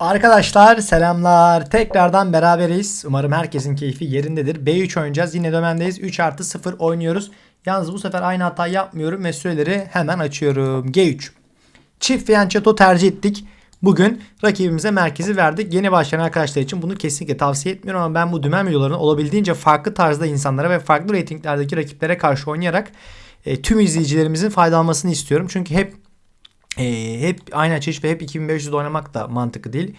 Arkadaşlar selamlar. Tekrardan beraberiz. Umarım herkesin keyfi yerindedir. B3 oynayacağız. Yine dömendeyiz. 3 artı 0 oynuyoruz. Yalnız bu sefer aynı hatayı yapmıyorum ve süreleri hemen açıyorum. G3. Çift fiyançeto tercih ettik. Bugün rakibimize merkezi verdik. Yeni başlayan arkadaşlar için bunu kesinlikle tavsiye etmiyorum ama ben bu dümen videolarını olabildiğince farklı tarzda insanlara ve farklı reytinglerdeki rakiplere karşı oynayarak e, tüm izleyicilerimizin faydalanmasını istiyorum. Çünkü hep e, hep aynı açış ve hep 2500 oynamak da mantıklı değil.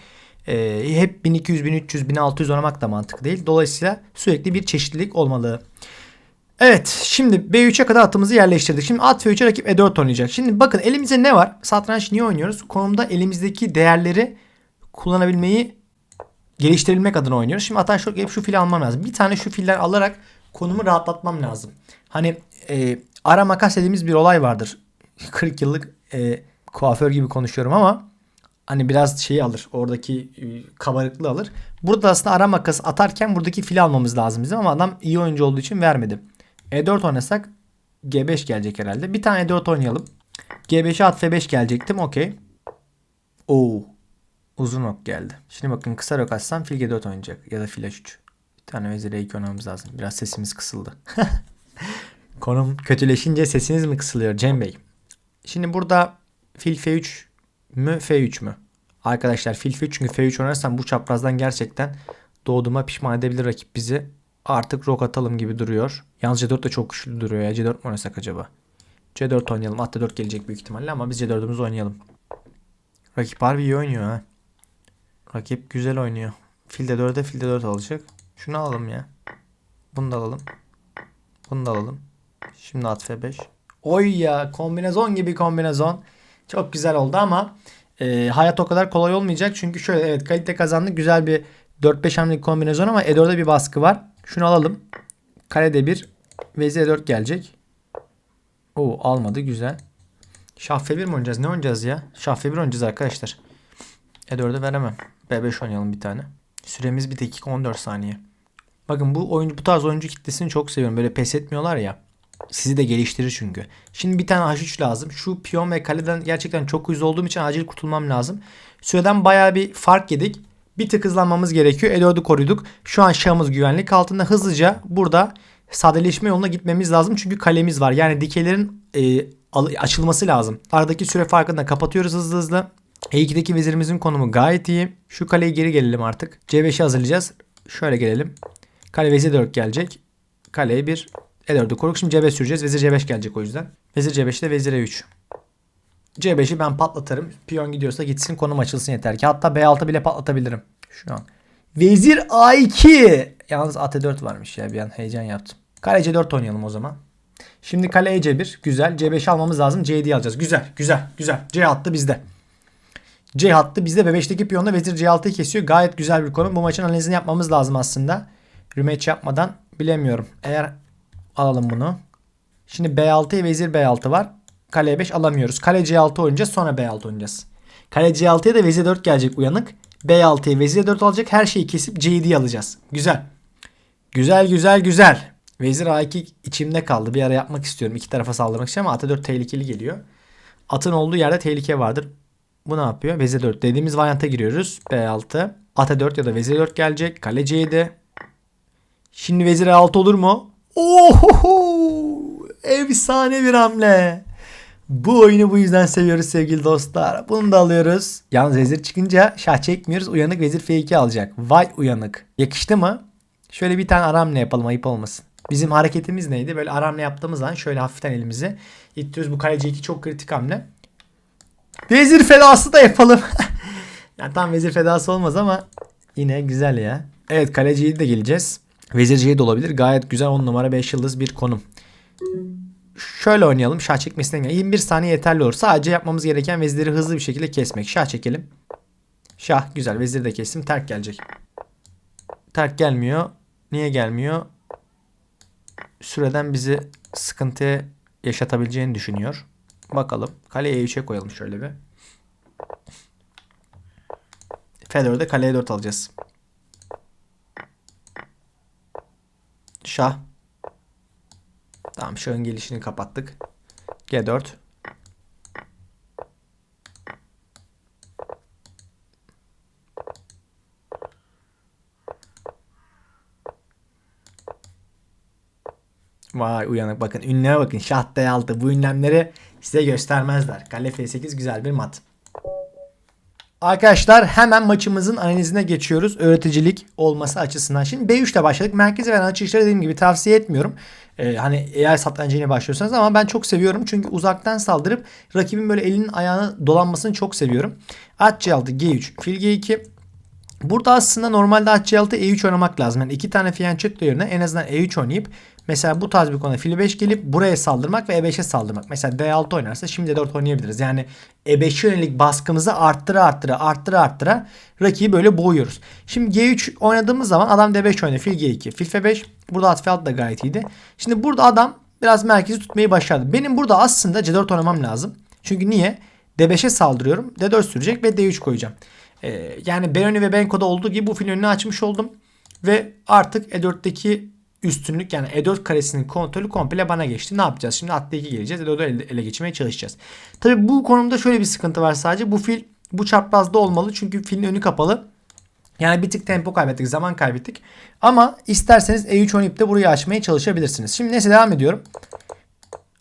E, hep 1200, 1300, 1600 oynamak da mantıklı değil. Dolayısıyla sürekli bir çeşitlilik olmalı. Evet şimdi B3'e kadar atımızı yerleştirdik. Şimdi at F3'e rakip E4 oynayacak. Şimdi bakın elimizde ne var? Satranç niye oynuyoruz? Konumda elimizdeki değerleri kullanabilmeyi geliştirebilmek adına oynuyoruz. Şimdi hatta şu, hep şu fili almam lazım. Bir tane şu filler alarak konumu rahatlatmam lazım. Hani e, ara makas dediğimiz bir olay vardır. 40 yıllık e, kuaför gibi konuşuyorum ama hani biraz şeyi alır. Oradaki e, kabarıklığı alır. Burada aslında ara makas atarken buradaki fili almamız lazım bizim ama adam iyi oyuncu olduğu için vermedi. E4 oynasak G5 gelecek herhalde. Bir tane E4 oynayalım. G5'e at F5 gelecektim. Okey. Oo. Uzun ok geldi. Şimdi bakın kısa rok atsam fil G4 oynayacak. Ya da fil H3. Bir tane vezir E2 oynamamız lazım. Biraz sesimiz kısıldı. Konum kötüleşince sesiniz mi kısılıyor Cem Bey? Şimdi burada fil F3 mü F3 mü? Arkadaşlar fil F3 çünkü F3 oynarsam bu çaprazdan gerçekten doğduğuma pişman edebilir rakip bizi. Artık rok atalım gibi duruyor. Yalnız C4 de çok güçlü duruyor ya. C4 mi oynasak acaba? C4 oynayalım. At D4 gelecek büyük ihtimalle ama biz C4'ümüzü oynayalım. Rakip harbi iyi oynuyor ha. Rakip güzel oynuyor. Fil de 4'e fil de 4 alacak. Şunu alalım ya. Bunu da alalım. Bunu da alalım. Şimdi at F5. Oy ya kombinezon gibi kombinezon. Çok güzel oldu ama e, hayat o kadar kolay olmayacak. Çünkü şöyle evet kalite kazandık. Güzel bir 4-5 hamlelik kombinezon ama E4'de bir baskı var. Şunu alalım. Kalede bir. Vezir E4 gelecek. Oo almadı güzel. Şah F1 mi oynayacağız? Ne oynayacağız ya? Şah F1 oynayacağız arkadaşlar. E4'e veremem. B5 oynayalım bir tane. Süremiz bir dakika 14 saniye. Bakın bu oyuncu bu tarz oyuncu kitlesini çok seviyorum. Böyle pes etmiyorlar ya. Sizi de geliştirir çünkü. Şimdi bir tane H3 lazım. Şu piyon ve kaleden gerçekten çok uyuz olduğum için acil kurtulmam lazım. Süreden bayağı bir fark yedik. Bir tık hızlanmamız gerekiyor. E4'ü koruduk. Şu an şahımız güvenlik altında. Hızlıca burada sadeleşme yoluna gitmemiz lazım. Çünkü kalemiz var. Yani dikeylerin e, açılması lazım. Aradaki süre farkını da kapatıyoruz hızlı hızlı. E2'deki vezirimizin konumu gayet iyi. Şu kaleyi geri gelelim artık. C5'i hazırlayacağız. Şöyle gelelim. Kale vezir 4 gelecek. Kaleye bir E4'ü koruk. Şimdi C5 süreceğiz. Vezir C5 gelecek o yüzden. Vezir C5'te vezir E3. C5'i ben patlatırım. Piyon gidiyorsa gitsin konum açılsın yeter ki. Hatta B6 bile patlatabilirim. Şu an. Vezir A2. Yalnız at 4 varmış ya bir an heyecan yaptım. Kale C4 oynayalım o zaman. Şimdi kale C1 güzel. C5 almamız lazım. C7 alacağız. Güzel güzel güzel. C hattı bizde. C hattı bizde. B5'teki piyonla vezir C6'yı kesiyor. Gayet güzel bir konum. Bu maçın analizini yapmamız lazım aslında. Rematch yapmadan bilemiyorum. Eğer alalım bunu. Şimdi B6'ya vezir B6 var. Kale 5 alamıyoruz. Kale C6 oynayacağız sonra B6 oynayacağız. Kale C6'ya da vezir 4 gelecek uyanık. B6'ya vezir 4 alacak. Her şeyi kesip C7'yi alacağız. Güzel. Güzel güzel güzel. Vezir A2 içimde kaldı. Bir ara yapmak istiyorum. İki tarafa saldırmak için ama at 4 tehlikeli geliyor. Atın olduğu yerde tehlike vardır. Bu ne yapıyor? Vezir 4 dediğimiz varyanta giriyoruz. B6. At 4 ya da vezir 4 gelecek. Kale C7. Şimdi vezir E6 olur mu? Oho! Efsane bir hamle. Bu oyunu bu yüzden seviyoruz sevgili dostlar. Bunu da alıyoruz. Yalnız vezir çıkınca şah çekmiyoruz. Uyanık vezir F2 alacak. Vay uyanık. Yakıştı mı? Şöyle bir tane aramle yapalım ayıp olmasın. Bizim hareketimiz neydi? Böyle aramle yaptığımız zaman şöyle hafiften elimizi ittiriyoruz. Bu kale C2 çok kritik hamle. Vezir fedası da yapalım. yani tam vezir fedası olmaz ama yine güzel ya. Evet kaleciyi de geleceğiz. Vezir C7 olabilir. Gayet güzel 10 numara 5 yıldız bir konum. Şöyle oynayalım. Şah çekmesinden gel. 21 saniye yeterli olur. Sadece yapmamız gereken veziri hızlı bir şekilde kesmek. Şah çekelim. Şah güzel. Veziri de kestim. Terk gelecek. Terk gelmiyor. Niye gelmiyor? Süreden bizi sıkıntıya yaşatabileceğini düşünüyor. Bakalım. Kaleye E3'e koyalım şöyle bir. Fedor'da kaleye 4 alacağız. Şah. Tamam şahın gelişini kapattık. G4. Vay uyanık bakın ünlüme bakın şah D6 bu ünlemleri size göstermezler. Kale F8 güzel bir mat. Arkadaşlar hemen maçımızın analizine geçiyoruz. Öğreticilik olması açısından. Şimdi B3 ile başladık. Merkezi veren açışları dediğim gibi tavsiye etmiyorum. Ee, hani eğer satrancıyla başlıyorsanız ama ben çok seviyorum. Çünkü uzaktan saldırıp rakibin böyle elinin ayağına dolanmasını çok seviyorum. At C6, G3, fil G2. Burada aslında normalde at C6, E3 oynamak lazım. Yani iki tane fiyanchetto yerine en azından E3 oynayıp mesela bu tarz bir konuda fil 5 gelip buraya saldırmak ve E5'e saldırmak. Mesela D6 oynarsa şimdi D4 oynayabiliriz. Yani E5'e yönelik baskımızı arttıra arttıra arttıra arttıra rakibi böyle boğuyoruz. Şimdi G3 oynadığımız zaman adam D5 oynuyor. Fil G2. Fil F5. Burada at F6 da gayet iyiydi. Şimdi burada adam biraz merkezi tutmayı başardı. Benim burada aslında C4 oynamam lazım. Çünkü niye? D5'e saldırıyorum. D4 sürecek ve D3 koyacağım. Ee, yani B önü ve B koda olduğu gibi bu filin önünü açmış oldum. Ve artık E4'teki üstünlük yani E4 karesinin kontrolü komple bana geçti. Ne yapacağız? Şimdi at D2 geleceğiz. E4'ü ele, ele geçirmeye çalışacağız. Tabi bu konumda şöyle bir sıkıntı var sadece. Bu fil bu çaprazda olmalı. Çünkü filin önü kapalı. Yani bir tık tempo kaybettik, zaman kaybettik. Ama isterseniz E3 oynayıp de burayı açmaya çalışabilirsiniz. Şimdi neyse devam ediyorum.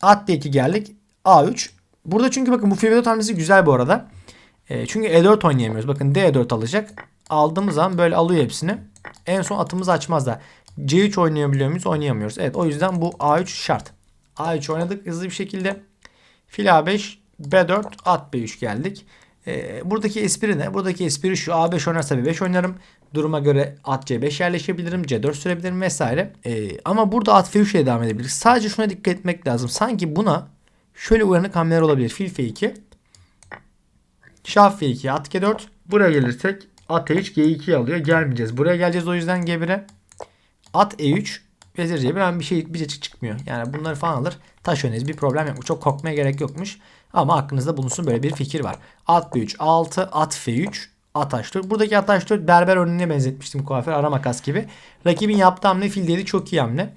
At D2 geldik. A3. Burada çünkü bakın bu fil ve güzel bu arada. E, çünkü E4 oynayamıyoruz. Bakın D4 alacak. Aldığımız zaman böyle alıyor hepsini. En son atımızı açmaz da. C3 oynayabiliyor muyuz? Oynayamıyoruz. Evet o yüzden bu A3 şart. A3 oynadık hızlı bir şekilde. Fil A5, B4, at B3 geldik. Ee, buradaki espri ne? Buradaki espri şu. A5 oynarsa B5 oynarım. Duruma göre at C5 yerleşebilirim. C4 sürebilirim vesaire. Ee, ama burada at F3 ile devam edebiliriz. Sadece şuna dikkat etmek lazım. Sanki buna şöyle uyanık hamleler olabilir. Fil F2. Şah F2. At G4. Buraya gelirsek at E3 G2 alıyor. Gelmeyeceğiz. Buraya geleceğiz o yüzden G1'e. At E3 vezir C1 ben bir şey bir şey çıkmıyor. Yani bunları falan alır. Taş öneriz. Bir problem yok. Çok korkmaya gerek yokmuş. Ama aklınızda bulunsun böyle bir fikir var. At B3 6 at F3 at H4. Buradaki at H4 berber örneğine benzetmiştim kuaför ara makas gibi. Rakibin yaptığı hamle fil dedi çok iyi hamle.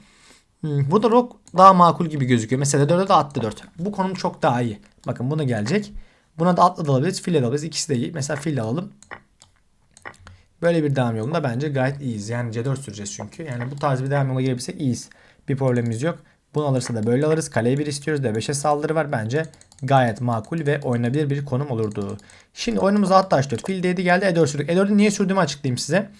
Hmm, burada rok daha makul gibi gözüküyor. Mesela 4'e de at 4. Bu konum çok daha iyi. Bakın buna gelecek. Buna da atla da alabiliriz. Fille de alabiliriz. İkisi de iyi. Mesela fille alalım. Böyle bir devam yolunda bence gayet iyiyiz. Yani C4 süreceğiz çünkü. Yani bu tarz bir devam yola girebilsek iyiyiz. Bir problemimiz yok. Bunu alırsa da böyle alırız. Kaleye bir istiyoruz. D5'e saldırı var. Bence gayet makul ve oynanabilir bir konum olurdu. Şimdi oyunumuz at taş 4. Fil D7 geldi. E4 sürdük. E4'ü niye sürdüğümü açıklayayım size.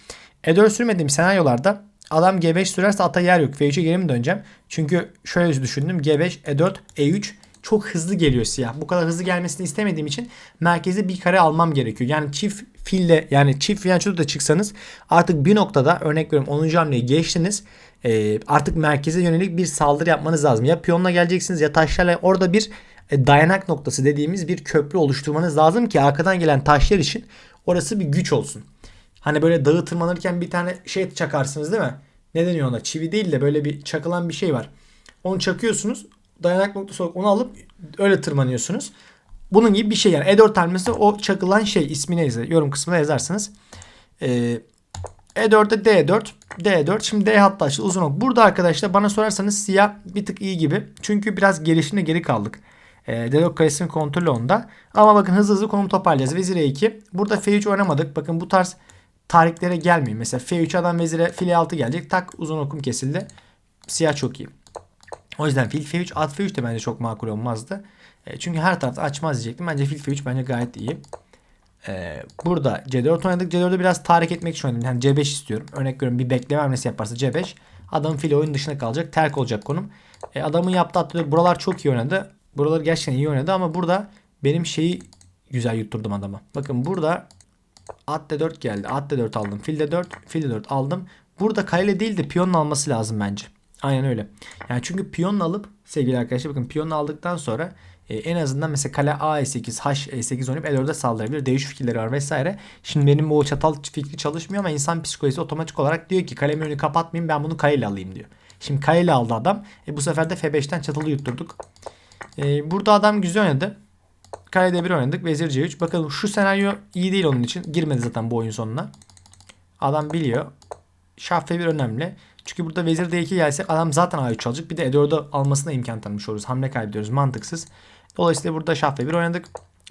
E4 sürmediğim senaryolarda adam G5 sürerse ata yer yok. F3'e geri mi döneceğim? Çünkü şöyle düşündüm. G5, E4, E3 çok hızlı geliyor siyah. Bu kadar hızlı gelmesini istemediğim için merkeze bir kare almam gerekiyor. Yani çift fille yani çift fiyançoda da çıksanız artık bir noktada örnek veriyorum 10. hamleyi geçtiniz. E, artık merkeze yönelik bir saldırı yapmanız lazım. Ya piyonla geleceksiniz ya taşlarla orada bir e, dayanak noktası dediğimiz bir köprü oluşturmanız lazım ki arkadan gelen taşlar için orası bir güç olsun. Hani böyle dağı tırmanırken bir tane şey çakarsınız değil mi? Ne deniyor ona? Çivi değil de böyle bir çakılan bir şey var. Onu çakıyorsunuz. Dayanak noktası olarak onu alıp öyle tırmanıyorsunuz. Bunun gibi bir şey yani. E4 hamlesi o çakılan şey ismi neyse yorum kısmına yazarsınız. Ee, E4'te D4 D4 şimdi D hatta açtı uzun ok. Burada arkadaşlar bana sorarsanız siyah bir tık iyi gibi. Çünkü biraz gelişimde geri kaldık. Ee, D4 karesinin kontrolü onda. Ama bakın hızlı hızlı konum toparlayacağız. Vezir E2. Burada F3 oynamadık. Bakın bu tarz tarihlere gelmeyin. Mesela F3 adam vezire file 6 gelecek. Tak uzun okum kesildi. Siyah çok iyi. O yüzden fil F3 at F3 de bence çok makul olmazdı. E, çünkü her tarafta açmaz diyecektim. Bence fil F3 bence gayet iyi. E, burada C4 oynadık. C4'ü biraz tahrik etmek için oynadım. Yani C5 istiyorum. Örnek veriyorum bir bekleme hamlesi yaparsa C5. Adamın fili oyun dışına kalacak. Terk olacak konum. E, adamın yaptığı atları buralar çok iyi oynadı. Buraları gerçekten iyi oynadı ama burada benim şeyi güzel yutturdum adama. Bakın burada at D4 geldi. At D4 aldım. Fil D4, fil D4 aldım. Burada kale değil de piyonun alması lazım bence. Aynen öyle. Yani çünkü piyonla alıp sevgili arkadaşlar bakın piyonla aldıktan sonra e, en azından mesela kale A8, H8 oynayıp E4'e saldırabilir. D3 fikirleri var vesaire. Şimdi benim o çatal fikri çalışmıyor ama insan psikolojisi otomatik olarak diyor ki kalemi önü kapatmayayım ben bunu kaleyle alayım diyor. Şimdi kaleyle aldı adam. E, bu sefer de F5'ten çatalı yutturduk. E, burada adam güzel oynadı. Kalede bir oynadık. Vezir C3. Bakalım şu senaryo iyi değil onun için. Girmedi zaten bu oyun sonuna. Adam biliyor. Şah F1 önemli. Çünkü burada vezir D2 gelse adam zaten A3 alacak. Bir de E4'ü almasına imkan tanımış oluruz. Hamle kaybediyoruz. Mantıksız. Dolayısıyla burada şah F1 oynadık.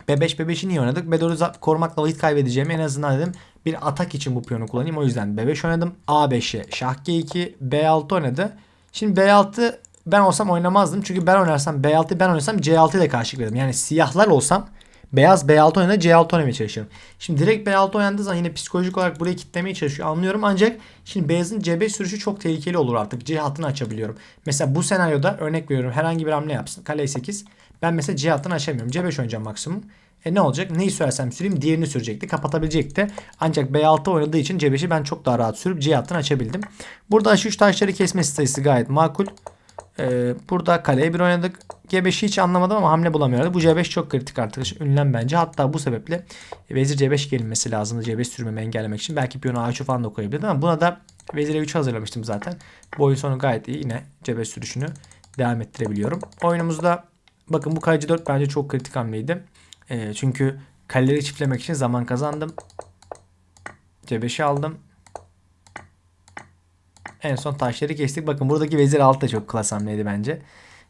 B5 B5'i niye oynadık? B4'ü korumakla vakit kaybedeceğim. En azından dedim bir atak için bu piyonu kullanayım. O yüzden B5 oynadım. A5'e şah G2 B6 oynadı. Şimdi B6 ben olsam oynamazdım. Çünkü ben oynarsam B6 ben oynasam C6 ile karşılık veririm. Yani siyahlar olsam beyaz B6 oynadı C6 oynamaya çalışıyorum. Şimdi direkt B6 oynandığı zaman yine psikolojik olarak burayı kitlemeye çalışıyor. Anlıyorum ancak şimdi beyazın C5 sürüşü çok tehlikeli olur artık. C hattını açabiliyorum. Mesela bu senaryoda örnek veriyorum herhangi bir hamle yapsın. Kale E8. Ben mesela C hattını açamıyorum. C5 oynayacağım maksimum. E ne olacak? Neyi sürersem süreyim diğerini sürecekti. Kapatabilecekti. Ancak B6 oynadığı için C5'i ben çok daha rahat sürüp C hattını açabildim. Burada H3 taşları kesmesi sayısı gayet makul. Ee, burada kaleye bir oynadık. G5'i hiç anlamadım ama hamle bulamıyordu. Bu C5 çok kritik artık. Ünlem bence. Hatta bu sebeple vezir C5 gelinmesi lazımdı. C5 sürmemi engellemek için. Belki piyonu A3 falan da koyabilirdim ama buna da vezir E3 hazırlamıştım zaten. Bu oyun sonu gayet iyi. Yine C5 sürüşünü devam ettirebiliyorum. Oyunumuzda bakın bu kale C4 bence çok kritik hamleydi. Ee, çünkü kaleleri çiftlemek için zaman kazandım. C5'i aldım. En son taşları kestik. Bakın buradaki vezir altı da çok klas hamleydi bence.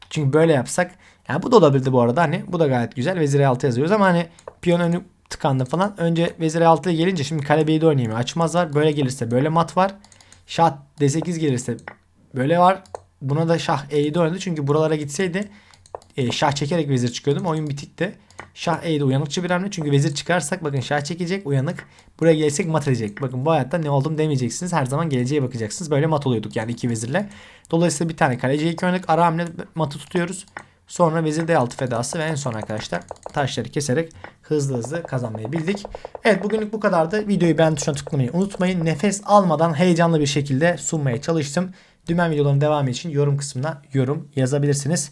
Çünkü böyle yapsak yani bu da olabilirdi bu arada hani bu da gayet güzel. Vezir altı yazıyoruz ama hani piyon önü tıkandı falan. Önce vezir altıya gelince şimdi kale b7 oynayayım. Açmaz var. Böyle gelirse böyle mat var. Şah d8 gelirse böyle var. Buna da şah e7 oynadı. Çünkü buralara gitseydi e, şah çekerek vezir çıkıyordum. Oyun bitikti. Şah E'de uyanıkçı bir hamle. Çünkü vezir çıkarsak bakın şah çekecek uyanık. Buraya gelsek mat edecek. Bakın bu hayatta ne oldum demeyeceksiniz. Her zaman geleceğe bakacaksınız. Böyle mat oluyorduk yani iki vezirle. Dolayısıyla bir tane kaleci iki oynadık. Ara hamle matı tutuyoruz. Sonra vezir D6 fedası ve en son arkadaşlar taşları keserek hızlı hızlı kazanmayı bildik. Evet bugünlük bu kadardı. Videoyu beğen tuşuna tıklamayı unutmayın. Nefes almadan heyecanlı bir şekilde sunmaya çalıştım. Dümen videoların devamı için yorum kısmına yorum yazabilirsiniz.